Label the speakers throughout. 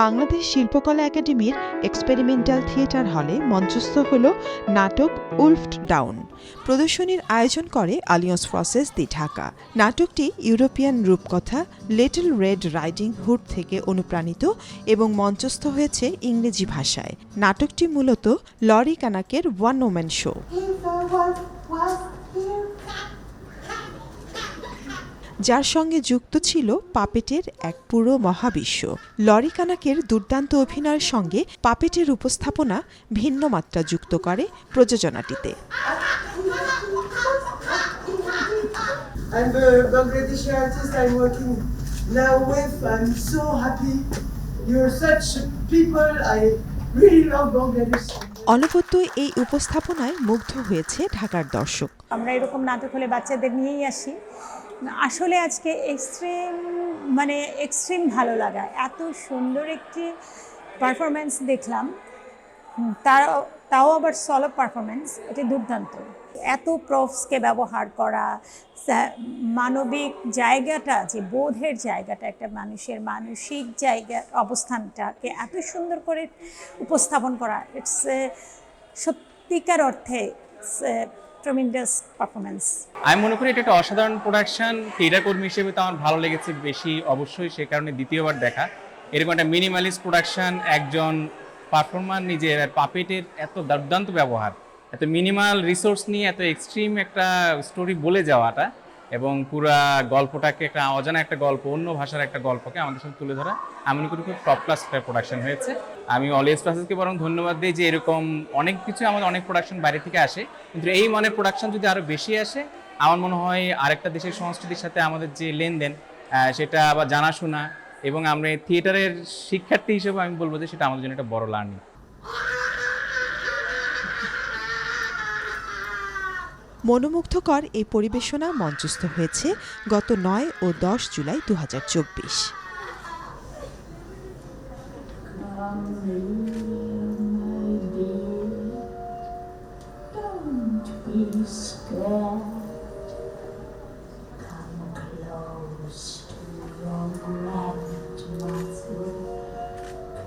Speaker 1: বাংলাদেশ শিল্পকলা একাডেমির experimental theatre হলে মঞ্চস্থ হল নাটক উলফড ডাউন। প্রদর্শনীর আয়োজন করে আলিয়ন্স প্রসেস দি ঢাকা নাটকটি ইউরোপিয়ান রূপকথা লিটল রেড রাইডিং হুড থেকে অনুপ্রাণিত এবং মঞ্চস্থ হয়েছে ইংরেজি ভাষায়। নাটকটি মূলত লরি কানাকের ওয়ান ওম্যান শো যার সঙ্গে যুক্ত ছিল পাপেটের এক পুরো মহাবিশ্ব লরি কানাকের দুর্দান্ত অভিনয়ের সঙ্গে পাপেটের উপস্থাপনা ভিন্ন মাত্রা যুক্ত করে প্রযোজনাটিতে
Speaker 2: I'm the Bangladeshi artist I'm working now with. I'm so happy. You're such people. I really love Bangladesh.
Speaker 1: অনবদ্য এই উপস্থাপনায় মুগ্ধ হয়েছে ঢাকার দর্শক
Speaker 3: আমরা এরকম নাটক হলে বাচ্চাদের নিয়েই আসি আসলে আজকে এক্সট্রিম মানে এক্সট্রিম ভালো লাগা। এত সুন্দর একটি পারফরমেন্স দেখলাম। হুম, তাও আবার সলো পারফরমেন্স এটি দুর্দান্ত। এত প্রফসকে ব্যবহার করা মানবিক জায়গাটা যে বোধের জায়গাটা একটা মানুষের মানসিক জায়গা অবস্থানটাকে এত সুন্দর করে উপস্থাপন করা ইটস সত্যিকার অর্থে ট্রমিন্ডাস পারফরমেন্স
Speaker 4: আমি মনে করি এটা একটা অসাধারণ প্রোডাকশন ক্রীড়া কর্মী হিসেবে তো আমার ভালো লেগেছে বেশি, অবশ্যই সে কারণে দ্বিতীয়বার দেখা। এরকম একটা মিনিমালিস্ট প্রোডাকশন একজন পারফর্মার নিজের পাপেটের এত দুর্দান্ত ব্যবহার, এত মিনিমাল রিসোর্স নিয়ে এত এক্সট্রিম একটা স্টোরি বলে যাওয়াটা এবং পুরা গল্পটাকে একটা অজানা একটা গল্প, অন্য ভাষার একটা গল্পকে আমাদের সাথে তুলে ধরা আমি মনে করি খুব টপ ক্লাস একটা প্রোডাকশন হয়েছে। আমি অলিয়াস প্রাসেসকে বরং ধন্যবাদ দিই যে এরকম অনেক কিছু আমাদের অনেক প্রোডাকশন বাইরে থেকে আসে। কিন্তু এই মানের প্রোডাকশন যদি আরও বেশি আসে, আমার মনে হয় আরেকটা দেশের সংস্কৃতির সাথে আমাদের যে লেনদেন সেটা আবার জানাশোনা এবং আমরা থিয়েটারের শিক্ষার্থী হিসেবে আমি বলব যে সেটা আমাদের জন্য একটা বড় লার্নিং
Speaker 1: মনোমুগ্ধকর এই পরিবেশনা মঞ্চস্থ হয়েছে গত নয় ও দশ জুলাই দু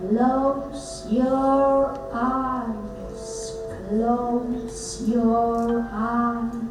Speaker 5: Close your eyes. Close your eyes.